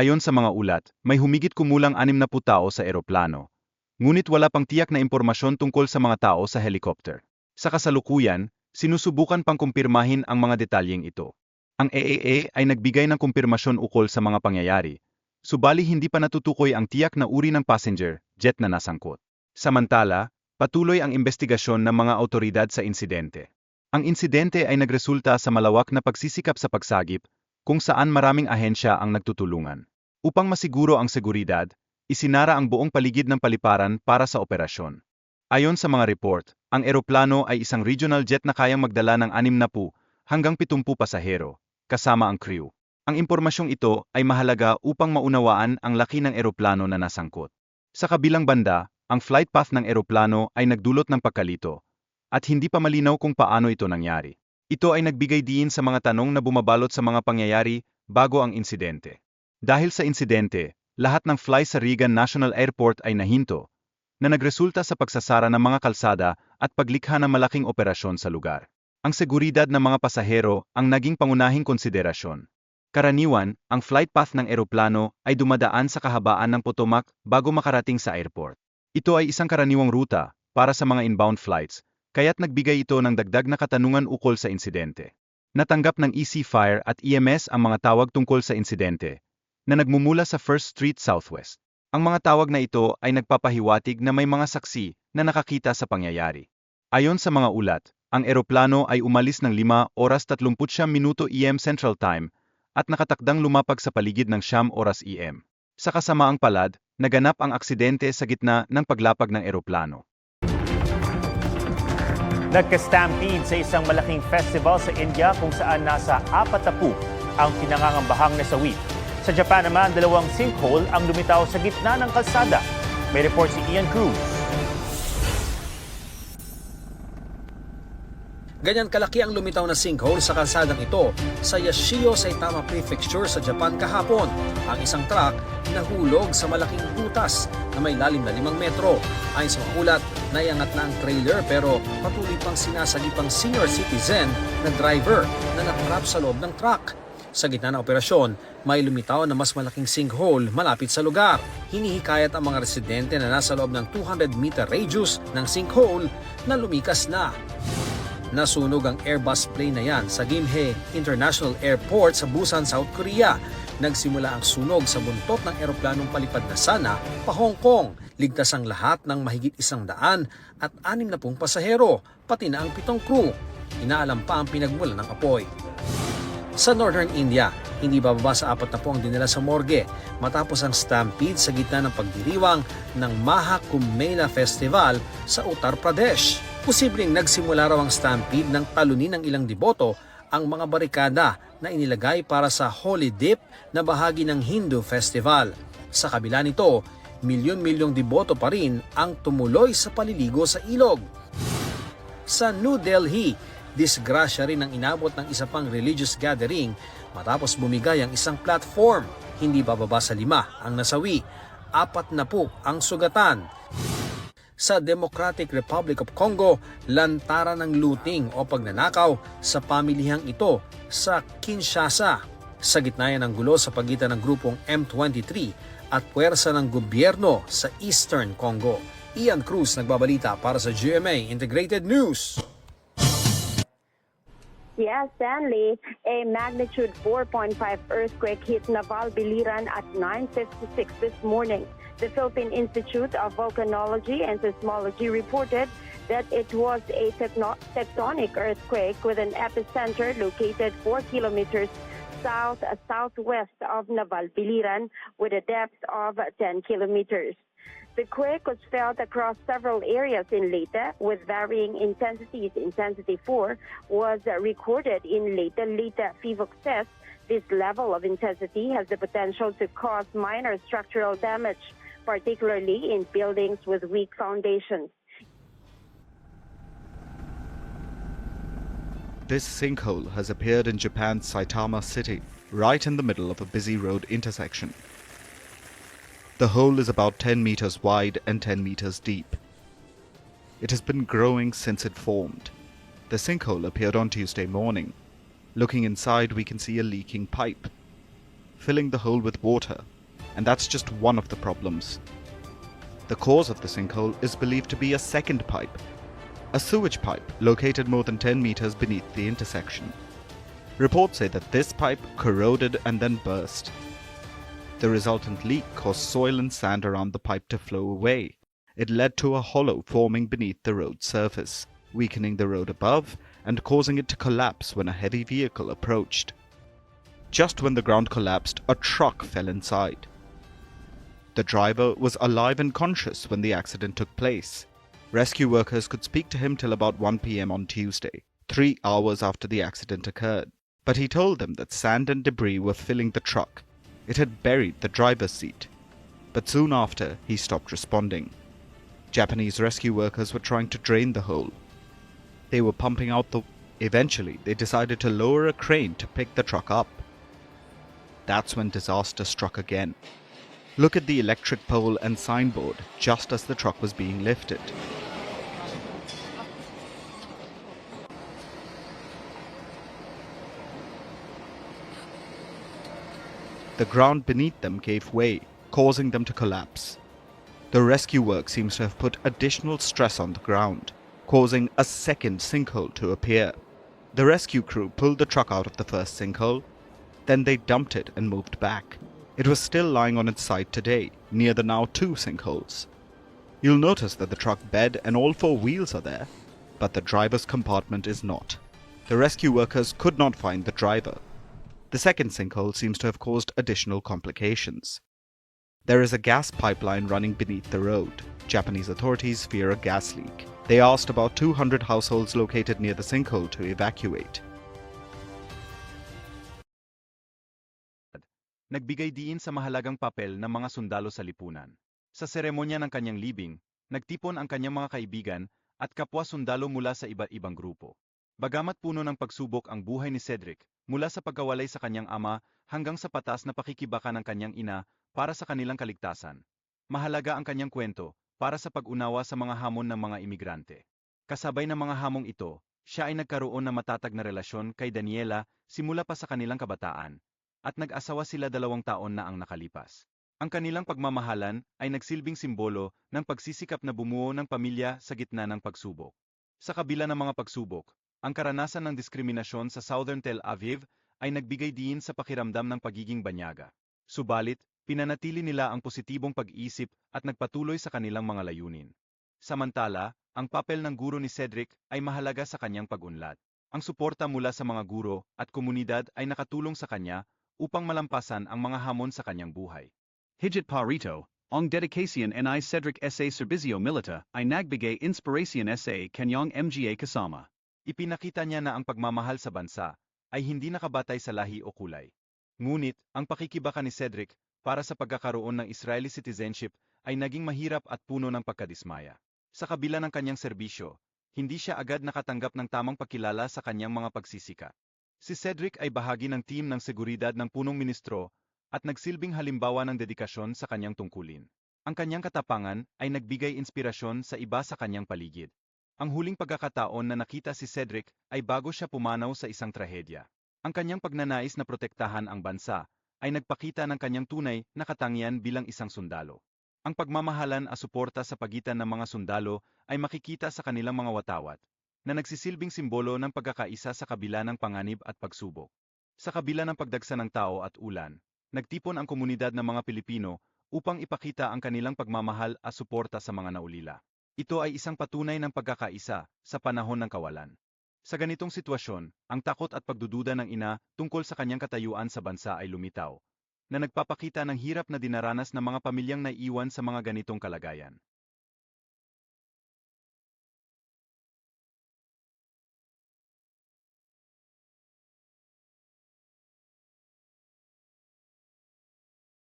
Ayon sa mga ulat, may humigit kumulang 60 tao sa eroplano. Ngunit wala pang tiyak na impormasyon tungkol sa mga tao sa helicopter. Sa kasalukuyan, sinusubukan pang kumpirmahin ang mga detalyeng ito. Ang AAA ay nagbigay ng kumpirmasyon ukol sa mga pangyayari, subali hindi pa natutukoy ang tiyak na uri ng passenger jet na nasangkot. Samantala, patuloy ang investigasyon ng mga autoridad sa insidente. Ang insidente ay nagresulta sa malawak na pagsisikap sa pagsagip kung saan maraming ahensya ang nagtutulungan. Upang masiguro ang seguridad, isinara ang buong paligid ng paliparan para sa operasyon. Ayon sa mga report, ang eroplano ay isang regional jet na kayang magdala ng 60 hanggang 70 pasahero, kasama ang crew. Ang impormasyong ito ay mahalaga upang maunawaan ang laki ng eroplano na nasangkot. Sa kabilang banda, ang flight path ng eroplano ay nagdulot ng pagkalito, at hindi pa malinaw kung paano ito nangyari. Ito ay nagbigay diin sa mga tanong na bumabalot sa mga pangyayari bago ang insidente. Dahil sa insidente, lahat ng fly sa Reagan National Airport ay nahinto, na nagresulta sa pagsasara ng mga kalsada at paglikha ng malaking operasyon sa lugar. Ang seguridad ng mga pasahero ang naging pangunahing konsiderasyon. Karaniwan, ang flight path ng eroplano ay dumadaan sa kahabaan ng Potomac bago makarating sa airport. Ito ay isang karaniwang ruta para sa mga inbound flights, kaya't nagbigay ito ng dagdag na katanungan ukol sa insidente. Natanggap ng EC Fire at EMS ang mga tawag tungkol sa insidente, na nagmumula sa First Street Southwest. Ang mga tawag na ito ay nagpapahiwatig na may mga saksi na nakakita sa pangyayari. Ayon sa mga ulat, ang eroplano ay umalis ng 5 oras 39 minuto EM Central Time at nakatakdang lumapag sa paligid ng siyam oras EM. Sa kasamaang palad, naganap ang aksidente sa gitna ng paglapag ng eroplano. Nagka-stampede sa isang malaking festival sa India kung saan nasa apat na po ang pinangangambahang nasawi. Sa Japan naman, dalawang sinkhole ang lumitaw sa gitna ng kalsada. May report si Ian Cruz. Ganyan kalaki ang lumitaw na sinkhole sa kalsadang ito sa Yashio Saitama Prefecture sa Japan kahapon. Ang isang truck nahulog sa malaking butas na may lalim na 5 metro. Ayon sa mga ulat, naiangat na ang trailer pero patuloy pang sinasagip ang senior citizen na driver na natrap sa loob ng truck. Sa gitna ng operasyon, may lumitaw na mas malaking sinkhole malapit sa lugar. Hinihikayat ang mga residente na nasa loob ng 200 meter radius ng sinkhole na lumikas na. Nasunog ang Airbus plane na yan sa Gimhae International Airport sa Busan, South Korea. Nagsimula ang sunog sa buntot ng eroplanong palipad na sana pa Hong Kong. Ligtas ang lahat ng mahigit isang daan at anim na pong pasahero, pati na ang pitong crew. Inaalam pa ang pinagmula ng apoy. Sa Northern India, hindi bababa sa apat na po ang dinala sa morgue matapos ang stampede sa gitna ng pagdiriwang ng Maha Kumbh Mela Festival sa Uttar Pradesh. Posibleng nagsimula raw ang stampede ng talunin ng ilang deboto ang mga barikada na inilagay para sa Holy Dip na bahagi ng Hindu Festival. Sa kabila nito, milyon-milyong deboto pa rin ang tumuloy sa paliligo sa ilog. Sa New Delhi, disgrasya rin ang inabot ng isa pang religious gathering matapos bumigay ang isang platform. Hindi bababa sa lima ang nasawi, apat na po ang sugatan. Sa Democratic Republic of Congo, lantaran ng looting o pagnanakaw sa pamilihang ito sa Kinshasa. Sa gitna yan ng gulo sa pagitan ng grupong M23 at puwersa ng gobyerno sa Eastern Congo. Ian Cruz nagbabalita para sa GMA Integrated News. Yes, Stanley, a magnitude 4.5 earthquake hit Naval Biliran at 9.56 this morning. The Philippine Institute of Volcanology and Seismology reported that it was a tectonic earthquake with an epicenter located 4 kilometers south-southwest of Naval Biliran with a depth of 10 kilometers. The quake was felt across several areas in Leyte with varying intensities. Intensity 4 was recorded in Leyte. Leyte FIVOC says this level of intensity has the potential to cause minor structural damage, particularly in buildings with weak foundations. This sinkhole has appeared in Japan's Saitama city, right in the middle of a busy road intersection. The hole is about 10 meters wide and 10 meters deep. It has been growing since it formed. The sinkhole appeared on Tuesday morning. Looking inside, we can see a leaking pipe. filling the hole with water, and that's just one of the problems. The cause of the sinkhole is believed to be a second pipe, a sewage pipe located more than 10 meters beneath the intersection. Reports say that this pipe corroded and then burst. The resultant leak caused soil and sand around the pipe to flow away. It led to a hollow forming beneath the road's surface, weakening the road above and causing it to collapse when a heavy vehicle approached. Just when the ground collapsed, a truck fell inside. The driver was alive and conscious when the accident took place. Rescue workers could speak to him till about 1 pm on Tuesday, three hours after the accident occurred. But he told them that sand and debris were filling the truck. It had buried the driver's seat. But soon after, he stopped responding. Japanese rescue workers were trying to drain the hole. They were pumping out the. Eventually, they decided to lower a crane to pick the truck up. That's when disaster struck again. Look at the electric pole and signboard just as the truck was being lifted. The ground beneath them gave way, causing them to collapse. The rescue work seems to have put additional stress on the ground, causing a second sinkhole to appear. The rescue crew pulled the truck out of the first sinkhole, then they dumped it and moved back. It was still lying on its side today, near the now two sinkholes. You'll notice that the truck bed and all four wheels are there, but the driver's compartment is not. The rescue workers could not find the driver. The second sinkhole seems to have caused additional complications. There is a gas pipeline running beneath the road. Japanese authorities fear a gas leak. They asked about 200 households located near the sinkhole to evacuate. nagbigay diin sa mahalagang papel ng mga sundalo sa lipunan. Sa seremonya ng kanyang libing, nagtipon ang kanyang mga kaibigan at kapwa sundalo mula sa iba't ibang grupo. Bagamat puno ng pagsubok ang buhay ni Cedric, mula sa pagkawalay sa kanyang ama hanggang sa patas na pakikibaka ng kanyang ina para sa kanilang kaligtasan. Mahalaga ang kanyang kwento para sa pag-unawa sa mga hamon ng mga imigrante. Kasabay ng mga hamong ito, siya ay nagkaroon ng matatag na relasyon kay Daniela simula pa sa kanilang kabataan, at nag-asawa sila dalawang taon na ang nakalipas. Ang kanilang pagmamahalan ay nagsilbing simbolo ng pagsisikap na bumuo ng pamilya sa gitna ng pagsubok. Sa kabila ng mga pagsubok, ang karanasan ng diskriminasyon sa Southern Tel Aviv ay nagbigay diin sa pakiramdam ng pagiging banyaga. Subalit, pinanatili nila ang positibong pag-iisip at nagpatuloy sa kanilang mga layunin. Samantala, ang papel ng guro ni Cedric ay mahalaga sa kanyang pag-unlad. Ang suporta mula sa mga guro at komunidad ay nakatulong sa kanya upang malampasan ang mga hamon sa kanyang buhay. Higit pa rito, ang dedication ni Cedric S.A. Servizio Milita ay nagbigay inspiration S.A. kanyang MGA kasama. Ipinakita niya na ang pagmamahal sa bansa ay hindi nakabatay sa lahi o kulay. Ngunit, ang pakikibaka ni Cedric para sa pagkakaroon ng Israeli citizenship ay naging mahirap at puno ng pagkadismaya. Sa kabila ng kanyang serbisyo, hindi siya agad nakatanggap ng tamang pakilala sa kanyang mga pagsisika. Si Cedric ay bahagi ng team ng seguridad ng punong ministro at nagsilbing halimbawa ng dedikasyon sa kanyang tungkulin. Ang kanyang katapangan ay nagbigay inspirasyon sa iba sa kanyang paligid. Ang huling pagkakataon na nakita si Cedric ay bago siya pumanaw sa isang trahedya. Ang kanyang pagnanais na protektahan ang bansa ay nagpakita ng kanyang tunay na katangian bilang isang sundalo. Ang pagmamahalan at suporta sa pagitan ng mga sundalo ay makikita sa kanilang mga watawat, na nagsisilbing simbolo ng pagkakaisa sa kabila ng panganib at pagsubok. Sa kabila ng pagdagsa ng tao at ulan, nagtipon ang komunidad ng mga Pilipino upang ipakita ang kanilang pagmamahal at suporta sa mga naulila. Ito ay isang patunay ng pagkakaisa sa panahon ng kawalan. Sa ganitong sitwasyon, ang takot at pagdududa ng ina tungkol sa kanyang katayuan sa bansa ay lumitaw, na nagpapakita ng hirap na dinaranas ng mga pamilyang naiiwan sa mga ganitong kalagayan.